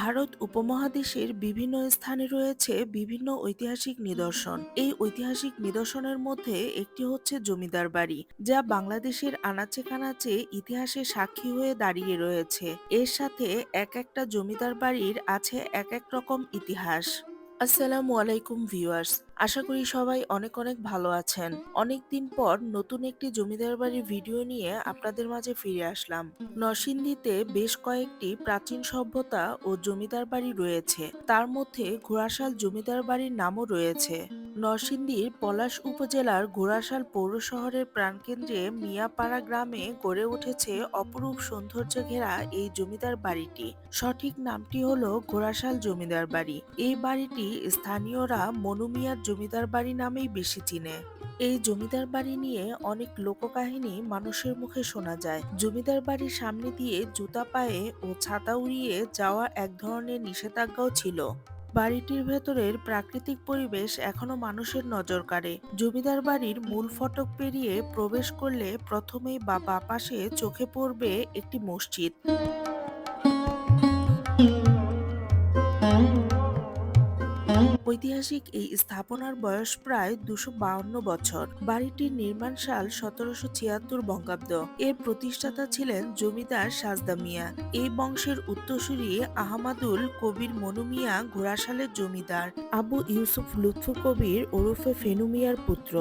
ভারত উপমহাদেশের বিভিন্ন স্থানে রয়েছে বিভিন্ন ঐতিহাসিক নিদর্শন। এই ঐতিহাসিক নিদর্শনের মধ্যে একটি হচ্ছে জমিদার বাড়ি, যা বাংলাদেশের আনাচে কানাচে ইতিহাসে সাক্ষী হয়ে দাঁড়িয়ে রয়েছে। এর সাথে এক একটা জমিদার বাড়ির আছে এক এক রকম ইতিহাস। আসসালামু আলাইকুম ভিউয়ার্স আশা করি সবাই অনেক অনেক ভালো আছেন। অনেক দিন পর নতুন একটি জমিদার বাড়ির ভিডিও নিয়ে আপনাদের মাঝে ফিরে আসলাম। নরসিংদীতে বেশ কয়েকটি প্রাচীন সভ্যতা ও জমিদার বাড়ি রয়েছে। তার মধ্যে ঘোড়াশাল জমিদার বাড়ির নামও রয়েছে। নরসিংদীর পলাশ উপজেলার ঘোড়াশাল পৌর শহরের প্রাণকেন্দ্রে মিয়াপাড়া গ্রামে গড়ে উঠেছে অপরূপ সৌন্দর্য ঘেরা এই জমিদার বাড়িটি। সঠিক নামটি হলো ঘোড়াশাল জমিদার বাড়ি। এই বাড়িটি স্থানীয়রা মনুমিয়ার জমিদার বাড়ি নামেই বেশি চিনে। এই জমিদার বাড়ি নিয়ে অনেক লোককাহিনী মানুষের মুখে শোনা যায়। জমিদার বাড়ির সামনে দিয়ে জুতা পায়ে ও ছাতা উড়িয়ে যাওয়া এক ধরনের নিষেধাজ্ঞাও ছিল। বাড়িটির ভেতরের প্রাকৃতিক পরিবেশ এখনও মানুষের নজর কাড়ে। জমিদার বাড়ির মূল ফটক পেরিয়ে প্রবেশ করলে প্রথমেই বা বাপাশে চোখে পড়বে একটি মসজিদ। ঐতিহাসিক এই স্থাপনার বয়স প্রায় দুশো বছর। বাড়িটির নির্মাণ সাল সতেরোশো ছিয়াত্তর বঙ্গাব্দ। এর প্রতিষ্ঠাতা ছিলেন জমিদার সাজদা মিয়া। এই বংশের উত্তরসূরি আহমাদুল কবির মনু মিয়া ঘোড়াশালের জমিদার। আবু ইউসুফ লুৎফু কবির ওরফে ফেনু মিয়ার পুত্র।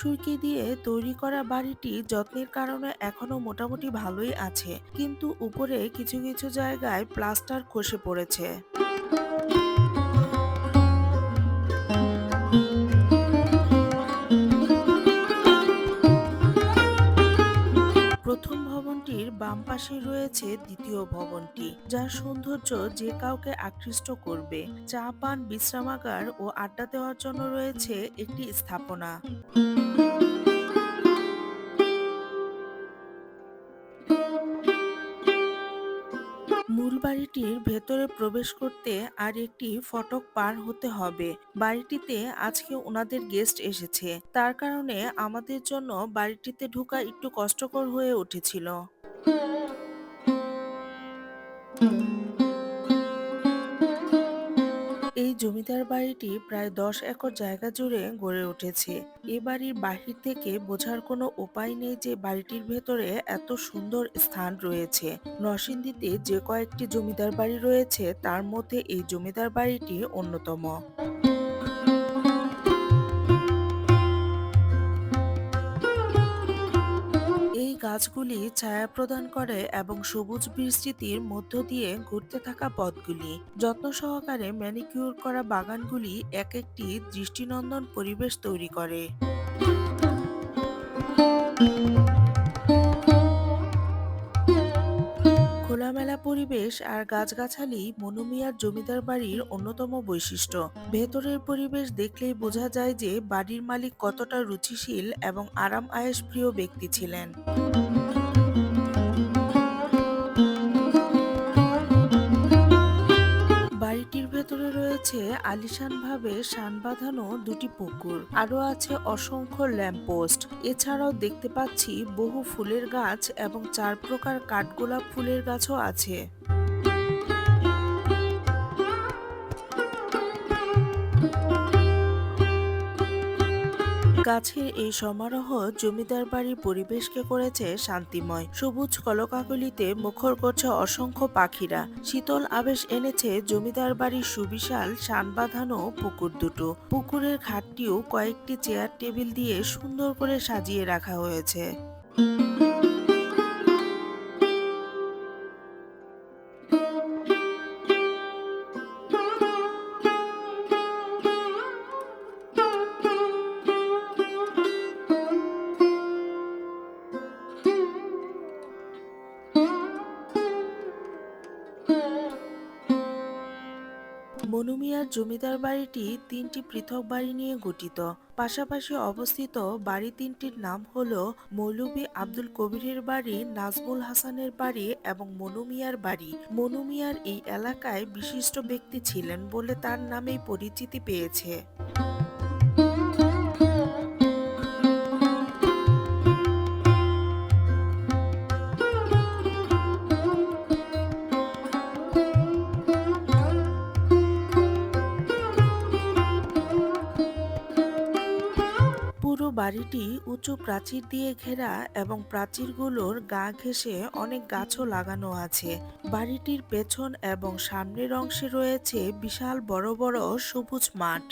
চুনসুরকি দিয়ে তৈরি করা বাড়িটি যত্নের কারণে এখনও মোটামুটি ভালোই আছে, কিন্তু উপরে কিছু কিছু জায়গায় প্লাস্টার খসে পড়েছে। প্রথম ভবনটির বাম পাশে রয়েছে দ্বিতীয় ভবনটি, যার সৌন্দর্য যে কাউকে আকৃষ্ট করবে। চা, পান, বিশ্রামাগার ও আড্ডা দেওয়ার জন্য রয়েছে একটি স্থাপনা। বাড়িটির ভেতরে প্রবেশ করতে আর একটি ফটক পার হতে হবে। বাড়িটিতে আজকে ওনাদের গেস্ট এসেছে। তার কারণে আমাদের জন্য বাড়িটিতে ঢুকা একটু কষ্টকর হয়ে উঠেছিল। এই জমিদার বাড়িটি প্রায় দশ একর জায়গা জুড়ে গড়ে উঠেছে। এ বাড়ির বাহির থেকে বোঝার কোনো উপায় নেই যে বাড়িটির ভেতরে এত সুন্দর স্থান রয়েছে। নরসিংদীতে যে কয়েকটি জমিদার বাড়ি রয়েছে, তার মধ্যে এই জমিদার বাড়িটি অন্যতম। গাছগুলি ছায়া প্রদান করে এবং সবুজ বিস্তৃতির মধ্য দিয়ে ঘুরতে থাকা পথগুলি। যত্ন সহকারে ম্যানিকিউর করা বাগানগুলি এক একটি দৃষ্টিনন্দন পরিবেশ তৈরি করে। খোলামেলা পরিবেশ আর গাছগাছালি মনুমিয়ার জমিদার বাড়ির অন্যতম বৈশিষ্ট্য। ভেতরের পরিবেশ দেখলেই বোঝা যায় যে বাড়ির মালিক কতটা রুচিশীল এবং আরাম আয়েস প্রিয় ব্যক্তি ছিলেন। রয়েছে আলিশানভাবে শান বাঁধানো দুটি পুকুর। আরও আছে অসংখ্য ল্যাম্পপোস্ট। এছাড়াও দেখতে পাচ্ছি বহু ফুলের গাছ এবং চার প্রকার কাঠগোলাপ ফুলের গাছও আছে। গাছের এই সমারোহ জমিদার বাড়ির পরিবেশকে করেছে শান্তিময়। সবুজ কলকাকলিতে মুখর করছে অসংখ্য পাখিরা। শীতল আবেশ এনেছে জমিদার বাড়ির সুবিশাল শান বাঁধানো পুকুর দুটো। পুকুরের ঘাটটিও কয়েকটি চেয়ার টেবিল দিয়ে সুন্দর করে সাজিয়ে রাখা হয়েছে। জমিদার বাড়িটি তিনটি পৃথক বাড়ি নিয়ে গঠিত। পাশাপাশি অবস্থিত বাড়ি তিনটির নাম হল মৌলভী আব্দুল কবিরের বাড়ি, নাজমুল হাসানের বাড়ি এবং মনুমিয়ার বাড়ি। মনুমিয়ার এই এলাকায় বিশিষ্ট ব্যক্তি ছিলেন বলে তার নামেই পরিচিতি পেয়েছে। বাড়িটি উঁচু প্রাচীর দিয়ে ঘেরা এবং প্রাচীরগুলোর গা ঘেঁষে অনেক গাছও লাগানো আছে। বাড়িটির পেছন এবং সামনের অংশে রয়েছে বিশাল বড় বড় সবুজ মাঠ।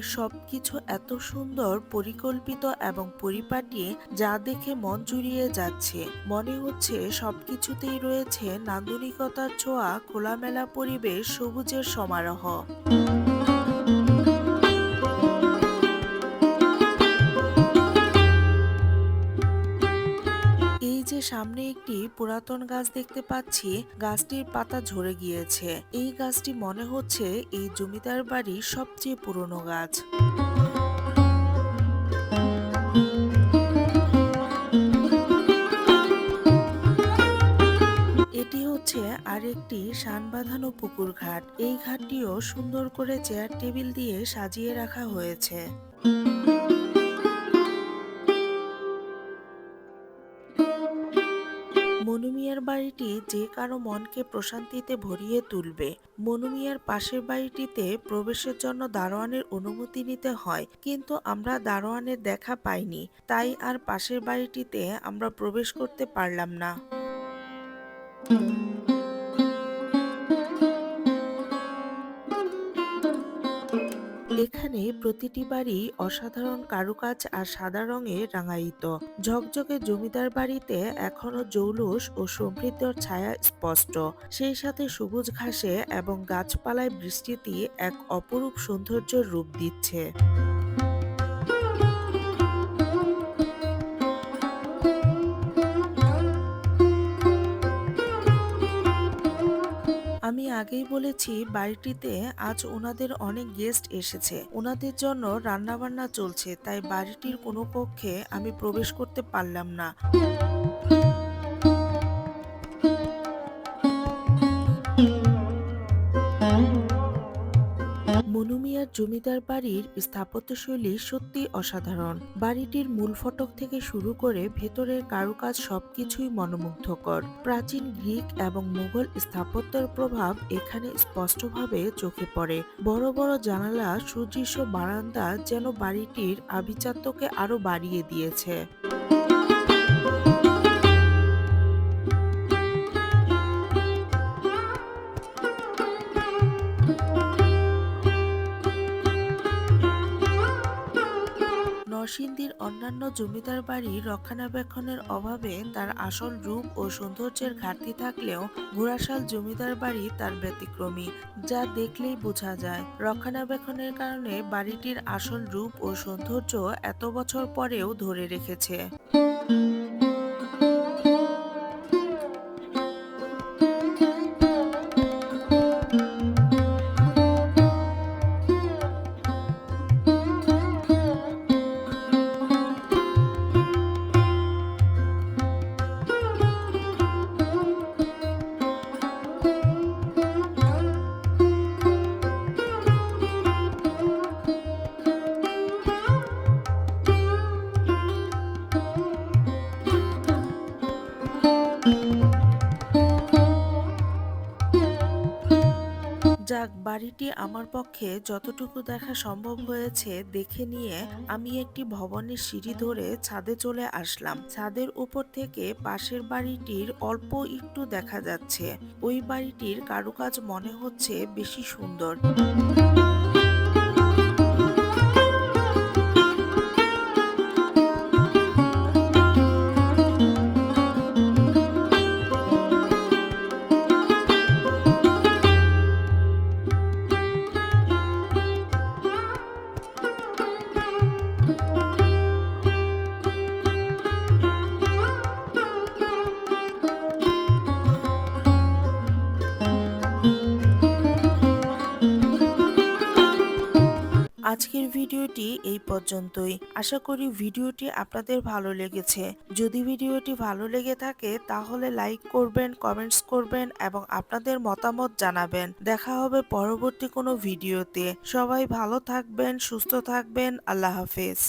বাড়িটি সবকিছু এত সুন্দর, পরিকল্পিত এবং পরিপাটি যা দেখে মন জুড়িয়ে যাচ্ছে। মনে হচ্ছে সবকিছুতেই রয়েছে নান্দনিকতার ছোঁয়া, খোলামেলা পরিবেশ, সবুজের সমারোহ। সামনে একটি পুরাতন গাছ দেখতে পাচ্ছি। গাছটির পাতা ঝরে গিয়েছে। এই গাছটি মনে হচ্ছে এই জমিদার বাড়ির সবচেয়ে পুরনো গাছ। এটি হচ্ছে আরেকটি সান বাঁধানো পুকুর ঘাট। এই ঘাটটিও সুন্দর করে চেয়ার টেবিল দিয়ে সাজিয়ে রাখা হয়েছে। মনুমিয়ার বাড়িটি যে কারও মনকে প্রশান্তিতে ভরিয়ে তুলবে। মনুমিয়ার পাশের বাড়িটিতে প্রবেশের জন্য দারোয়ানের অনুমতি নিতে হয়, কিন্তু আমরা দারোয়ানের দেখা পাইনি। তাই আর পাশের বাড়িটিতে আমরা প্রবেশ করতে পারলাম না। এখানে প্রতিটি বাড়ি অসাধারণ কারুকাজ আর সাদা রঙে রাঙায়িত। ঝকঝকে জমিদার বাড়িতে এখনও জৌলুস ও সমৃদ্ধর ছায়া স্পষ্ট। সেই সাথে সবুজ ঘাসে এবং গাছপালায় বৃষ্টিতে এক অপরূপ সৌন্দর্যের রূপ দিচ্ছে। আগেই বলেছি বাড়িটিতে আজ ওনাদের অনেক গেস্ট এসেছে। ওনাদের জন্য রান্নাবান্না চলছে, তাই বাড়িটির কোনো পক্ষে আমি প্রবেশ করতে পারলাম না। মনুমিয়ার জমিদার বাড়ির স্থাপত্যশৈলী সত্যি অসাধারণ। বাড়িটির মূল ফটক থেকে শুরু করে ভেতরের কারুকাজ সবকিছুই মনোমুগ্ধকর। প্রাচীন গ্রিক এবং মুঘল স্থাপত্যের প্রভাব এখানে স্পষ্টভাবে চোখে পড়ে। বড় বড় জানালা, সুদৃশ্য বারান্দা যেন বাড়িটির আভিজাত্যকে আরও বাড়িয়ে দিয়েছে। অন্যান্য জমিদার বাড়ি রক্ষণাবেক্ষণের অভাবে তার আসল রূপ ও সৌন্দর্যের ঘাটতি থাকলেও ঘোড়াশাল জমিদার বাড়ি তার ব্যতিক্রমী, যা দেখলেই বোঝা যায়। রক্ষণাবেক্ষণের কারণে বাড়িটির আসল রূপ ও সৌন্দর্য এত বছর পরেও ধরে রেখেছে। বাড়িটি আমার পক্ষে যতটুকু দেখা সম্ভব হয়েছে দেখে নিয়ে আমি একটি ভবনের সিঁড়ি ধরে ছাদে চলে আসলাম। ছাদের উপর থেকে পাশের বাড়িটির অল্প একটু দেখা যাচ্ছে। ওই বাড়িটির কারুকাজ মনে হচ্ছে বেশি সুন্দর। আজকের ভিডিওটি এই পর্যন্তই। আশা করি ভিডিওটি আপনাদের ভালো লেগেছে। যদি ভিডিওটি ভালো লেগে থাকে, তাহলে লাইক করবেন, কমেন্টস করবেন এবং আপনাদের মতামত জানাবেন। দেখা হবে পরবর্তী কোনো ভিডিওতে। সবাই ভালো থাকবেন, সুস্থ থাকবেন। আল্লাহ হাফেজ।